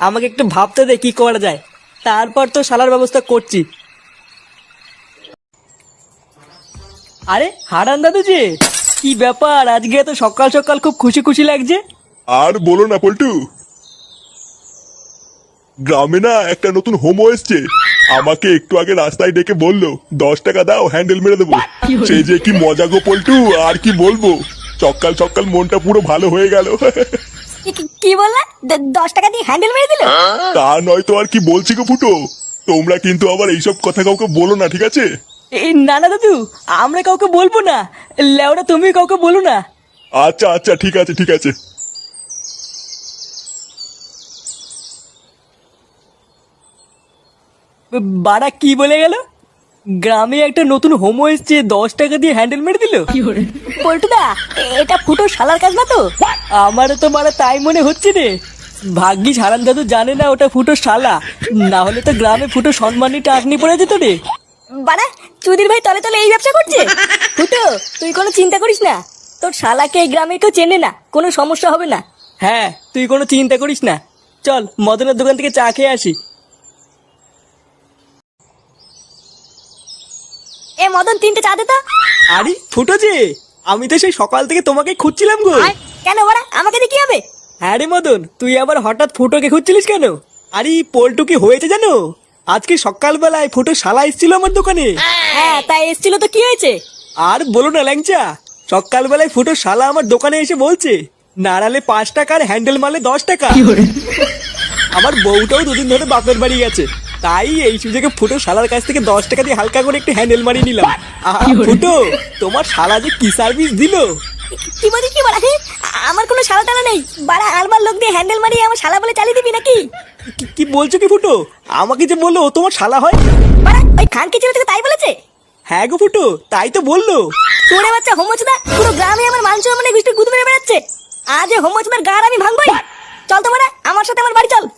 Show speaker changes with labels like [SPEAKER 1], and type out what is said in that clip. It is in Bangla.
[SPEAKER 1] আমাকে একটু ভাবতে দে কি করা যায়। তারপর তো শালার ব্যবস্থা করছি। আরে হারান দাদু যে কি ব্যাপার? আজকে তো সকাল সকাল খুব খুশি খুশি লাগছে।
[SPEAKER 2] আর বলো না পল্টু। গ্রামে না একটা নতুন হোমো এসছে। আমাকে একটু আগে রাস্তায় ডেকে বলল দশ টাকা দাও হ্যান্ডেল মেরে দেবো। সেই যে কি মজা গো পল্টু আর কি বলব? সকাল সকাল মনটা পুরো ভালো হয়ে গেল।
[SPEAKER 3] কি- বললা? দশ টাকা দিয়ে হ্যান্ডেল মেরে দিল?
[SPEAKER 2] তা নয় তো আর কি বলছি গো ফুটো? তোমরা কিন্তু আবার এইসব কথা কাউকে বলো না ঠিক আছে?
[SPEAKER 1] এই না না দাদু আমরা কাউকে বলব না। লেওরা তুমি কাউকে বলো না।
[SPEAKER 2] আচ্ছা আচ্ছা ঠিক আছে ঠিক আছে।
[SPEAKER 1] বাড়া কি বলে গেল? গ্রামে একটা নতুন হোমো এসছে দশ টাকা দিয়ে হ্যান্ডেল মেরে দিল।
[SPEAKER 3] পল্টুদা এটা ফুটো শালার কাজ না তো?
[SPEAKER 1] আমারও তো মারা তাই মনে হচ্ছে রে। ভাগ্যিস হারান দাদু জানে না ওটা ফুটো শালা। না হলে তো গ্রামে ফুটো সম্মানী টাকনি পড়ে যেত রে।
[SPEAKER 3] বাড়া চুদির ভাই তলে তলে এই ব্যবসা করছে? ফুটো তুই কোনো চিন্তা করিস না। তোর শালাকে এই গ্রামে কেউ চেনে না কোনো সমস্যা হবে না।
[SPEAKER 1] হ্যাঁ তুই কোনো চিন্তা করিস না। চল মদনের দোকান থেকে চা খেয়ে আসি।
[SPEAKER 3] মদন তিনটে চা দে তো?
[SPEAKER 1] আরে ফুটো যে আমি তো সেই সকাল থেকে তোমাকে খুঁজছিলাম গো।
[SPEAKER 3] কেন বাড়া আমাকে দিয়ে কি হবে?
[SPEAKER 1] হ্যাঁ রে মদন তুই আবার হঠাৎ ফুটোকে খুঁজছিলিস কেন? আরে পল্টু কি হয়েছে জানো? আজকে সকালবেলায় ফুটো শালা এসেছিল আমার দোকানে।
[SPEAKER 3] হ্যাঁ তাই এসছিল তো কি হয়েছে?
[SPEAKER 1] আর বলো না ল্যাংচা সকালবেলায় ফুটো শালা আমার দোকানে এসে বলছে নাড়ালে পাঁচ টাকা আর হ্যান্ডেল মারলে দশ টাকা। আমার বউটাও দুদিন ধরে বাপের বাড়ি গেছে। তাই এই সুযোগে ফুটো শালার কাছ থেকে দশ টাকা দিয়ে হালকা করে একটু হ্যান্ডেল মারিয়ে নিলাম। আহা, ফুটো তোমার শালা যে কি সার্ভিস দিলো?
[SPEAKER 3] কি বলি কি বলা? আমার কোনো শালা টালা নেই। বাড়া আলবার লোক দিয়ে হ্যান্ডেল মারিয়ে আমার শালা বলে চালিয়ে দিবি নাকি?
[SPEAKER 1] কি- কি বলছো কি ফুটো? আমাকে যে বলল ও তোমার শালা হয়?
[SPEAKER 3] বাড়া ওই খানকে ছেলে থেকে তাই বলেছে?
[SPEAKER 1] হ্যাঁ গো ফুটো তাই তো বলল।
[SPEAKER 3] তোরে বাচ্চা হোমচদা পুরো গ্রামে আমার মাংস মানে গুষ্টি গুদ মেরে বেড়াচ্ছে। আজ হোমচদার গার আমি ভাঙবই। চল তো বাড়া আমার সাথে আমার বাড়ি চল।